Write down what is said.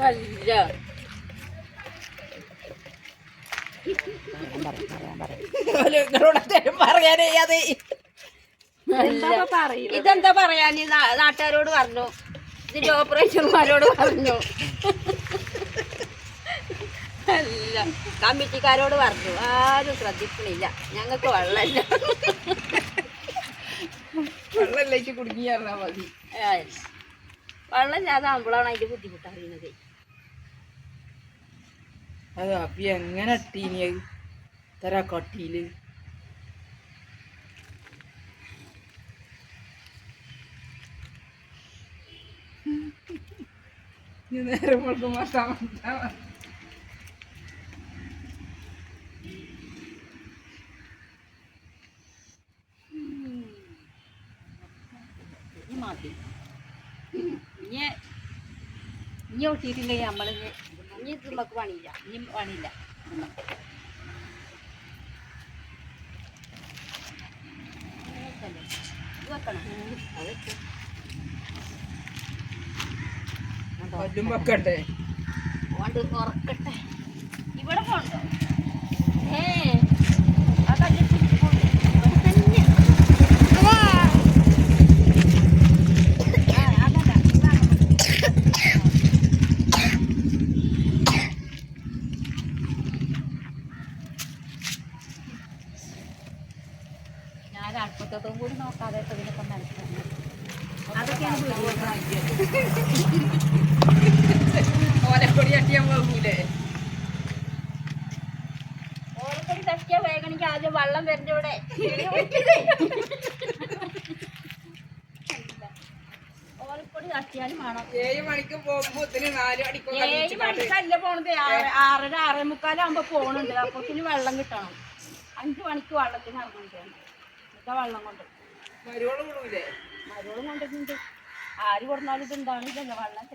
അല്ല പറയാനേ അത്. ഇതെന്താ പറയാൻ നാട്ടുകാരോട് പറഞ്ഞു. ഇതിന്റെ ഓപ്പറേഷന്മാരോട് പറഞ്ഞു. അല്ല കമ്മിറ്റിക്കാരോട് പറഞ്ഞു. ആരും ശ്രദ്ധിക്കണില്ല. ഞങ്ങൾക്ക് വെള്ളമില്ല. വെള്ളം കുടുങ്ങിയാ മതി. ഏയ്. വെള്ളമില്ലാതാകുമ്പോഴാണ് അതിന്റെ ബുദ്ധിമുട്ടറിയുന്നത് അറിയുന്നത്. അപ്പൊ എങ്ങനെ ഇട്ടീനി തരാ കട്ടിയിൽ. നേരം കൊടുക്കും മാറ്റാൻ മതി ഇനി ഇനി ഒട്ടിയിട്ടില്ലെങ്കിൽ നമ്മൾ ഇനി നമുക്ക് പണിയില്ല. ഇനി പണിയില്ല. വെക്കണം. വെക്കണ്ടേ ഇവിടെ പോണ്ടോ? അടുപ്പത്തോട്ടും കൂടി നോക്കാതെ ഇതിനൊക്കെ മനസ്സിലാക്കുന്നത് അതൊക്കെയാണ് ഓലക്കൊടി അട്ടിയാൻ പോകൂലേ ഓരോരുത്തർ തട്ടിയ വേഗണിക്ക് ആദ്യം വെള്ളം വരുന്ന ഇവിടെ ഓലപ്പൊടി തട്ടിയാലും വേണം. ഏഴ് മണിക്ക് പോകുമ്പോ നാല് ഏഴ്. മണിക്കല്ല പോണത്? ആറ് ആറര ആറേ മുക്കാലാകുമ്പോ പോണുണ്ട്. അപ്പത്തിന് വെള്ളം കിട്ടണം. അഞ്ചു മണിക്ക് വെള്ളത്തിന് ഇറങ്ങുന്നുണ്ട് ഇതാ വെള്ളം കൊണ്ട്. മരുവോൾ വിടൂലേ മരോളും കൊണ്ടിട്ടുണ്ട് ആര് കൊടുത്താലും ഇത് ഉണ്ടാവില്ലല്ലോ വെള്ളം.